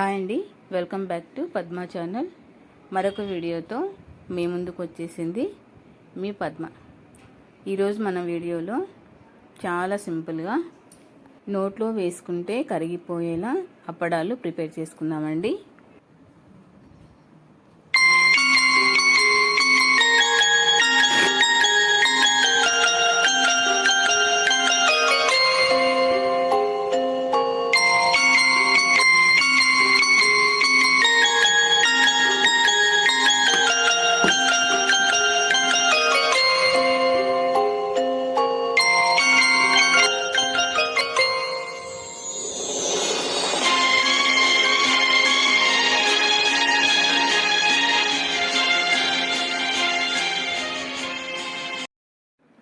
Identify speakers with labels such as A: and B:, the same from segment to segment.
A: Hi అండి. Welcome back to Padma channel. మరొక వీడియోతో మీ ముందుకు వచ్చేసింది మీ పద్మ. ఈరోజు మన వీడియోలో చాలా సింపుల్గా నోట్లో వేసుకుంటే కరిగిపోయేలా అప్పడాలు ప్రిపేర్ చేసుకుందామండి.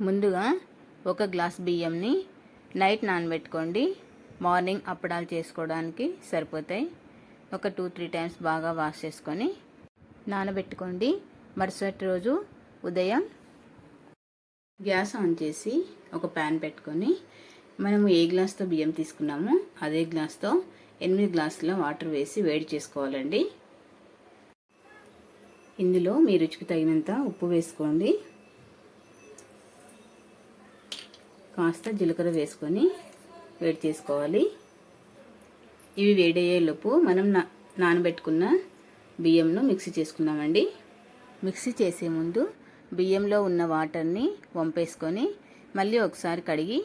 A: ముందుగా ఒక గ్లాస్ బియ్యంని నైట్ నానబెట్టుకోండి. మార్నింగ్ అప్పడాలు చేసుకోవడానికి సరిపోతాయి. ఒక టూ త్రీ టైమ్స్ బాగా వాష్ చేసుకొని నానబెట్టుకోండి. మరుసటి రోజు ఉదయం గ్యాస్ ఆన్ చేసి ఒక ప్యాన్ పెట్టుకొని మనము ఏ గ్లాస్తో బియ్యం తీసుకున్నామో అదే గ్లాస్తో ఎనిమిది గ్లాసుల వాటర్ వేసి వేడి చేసుకోవాలండి. ఇందులో మీ రుచికి తగినంత ఉప్పు వేసుకోండి. కాస్త జీలకర్ర వేసుకొని వేడి చేసుకోవాలి. ఇవి వేడయ్యేలోపు మనం నా నానబెట్టుకున్న బియ్యంను మిక్సీ చేసుకుందామండి. మిక్సీ చేసే ముందు బియ్యంలో ఉన్న వాటర్ని వంపేసుకొని మళ్ళీ ఒకసారి కడిగి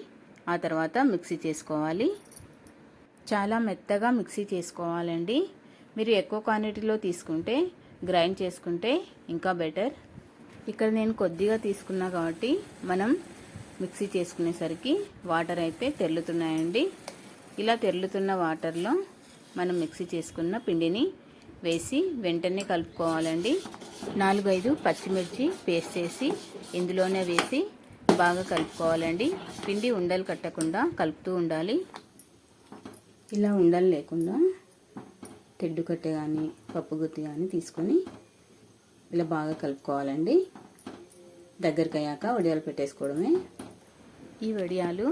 A: ఆ తర్వాత మిక్సీ చేసుకోవాలి. చాలా మెత్తగా మిక్సీ చేసుకోవాలండి. మీరు ఎక్కువ క్వాంటిటీలో తీసుకుంటే గ్రైండ్ చేసుకుంటే ఇంకా బెటర్. ఇక్కడ నేను కొద్దిగా తీసుకున్నా కాబట్టి మనం మిక్సీ చేసుకునేసరికి వాటర్ అయితే తెల్లుతున్నాయండి ఇలా తెల్లుతున్న వాటర్లో మనం మిక్సీ చేసుకున్న పిండిని వేసి వెంటనే కలుపుకోవాలండి. నాలుగైదు పచ్చిమిర్చి పేస్ట్ చేసి ఇందులోనే వేసి బాగా కలుపుకోవాలండి. పిండి ఉండలు కట్టకుండా కలుపుతూ ఉండాలి. ఇలా ఉండలు లేకుండా తెడ్డు కట్టె కానీ పప్పు గుత్తి కానీ తీసుకొని ఇలా బాగా కలుపుకోవాలండి. దగ్గరికి అయ్యాక వడియాలు పెట్టేసుకోవడమే ఈ వడియాలు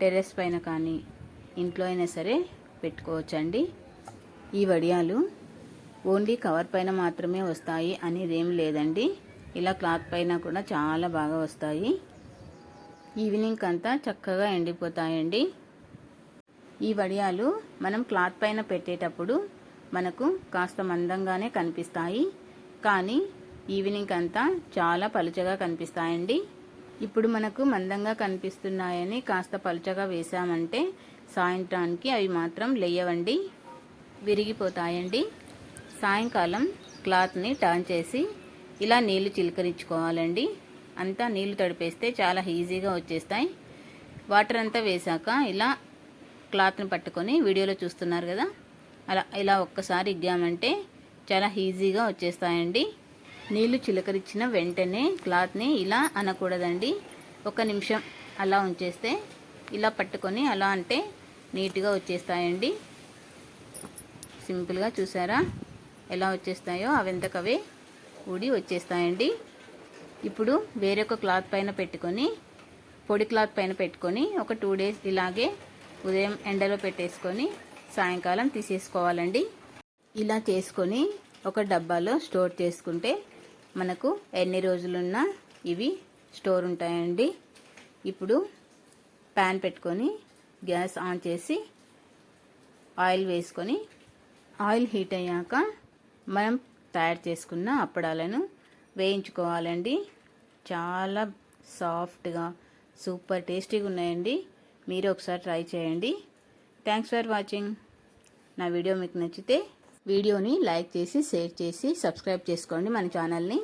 A: టెర్రస్ పైన కానీ ఇంట్లో అయినా సరే పెట్టుకోవచ్చండి. ఈ వడియాలు ఓన్లీ కవర్ పైన మాత్రమే వస్తాయి అనేది ఏం లేదండి. ఇలా క్లాత్ పైన కూడా చాలా బాగా వస్తాయి. ఈవినింగ్ అంతా చక్కగా ఎండిపోతాయండి. ఈ వడియాలు మనం క్లాత్ పైన పెట్టేటప్పుడు మనకు కాస్త మందంగానే కనిపిస్తాయి. కానీ ఈవినింగ్ అంతా చాలా పలుచగా కనిపిస్తాయండి. ఇప్పుడు మనకు మందంగా కనిపిస్తున్నాయని కాస్త పలుచగా వేసామంటే సాయంత్రానికి అవి మాత్రం లేయవండి విరిగిపోతాయండి. సాయంకాలం క్లాత్ని టర్న్ చేసి ఇలా నీళ్ళు చిలకరించుకోవాలండి. అంతా నీళ్ళు తడిపేస్తే చాలా ఈజీగా వచ్చేస్తాయి. వాటర్ అంతా వేశాక ఇలా క్లాత్ని పట్టుకొని వీడియోలో చూస్తున్నారు కదా అలా ఇలా ఒక్కసారి ఇగ్గామంటే చాలా ఈజీగా వచ్చేస్తాయండి. నీళ్ళు చిలకరించిన వెంటనే క్లాత్ని ఇలా అనకూడదండి. ఒక నిమిషం అలా ఉంచేస్తే ఇలా పట్టుకొని అలా అంటే నీట్గా వచ్చేస్తాయండి. సింపుల్గా చూసారా? ఎలా వచ్చేస్తాయో అవెంతకవే ఊడి వచ్చేస్తాయండి. ఇప్పుడు వేరొక క్లాత్ పైన పెట్టుకొని పొడి క్లాత్ పైన పెట్టుకొని ఒక టూ డేస్ ఇలాగే ఉదయం ఎండలో పెట్టేసుకొని సాయంకాలం తీసేసుకోవాలండి. ఇలా చేసుకొని ఒక డబ్బాలో స్టోర్ చేసుకుంటే మనకు ఎన్ని రోజులున్నా ఇవి స్టోర్ ఉంటాయండి. ఇప్పుడు ప్యాన్ పెట్టుకొని గ్యాస్ ఆన్ చేసి ఆయిల్ వేసుకొని ఆయిల్ హీట్ అయ్యాక మనం తయారు చేసుకున్న అప్పడాలను వేయించుకోవాలండి. చాలా సాఫ్ట్గా సూపర్ టేస్టీగా ఉన్నాయండి. మీరు ఒకసారి ట్రై చేయండి. Thanks for watching. నా వీడియో మీకు నచ్చితే వీడియోని లైక్ చేసి షేర్ చేసి సబ్స్క్రైబ్ చేసుకోండి మన ఛానల్ని.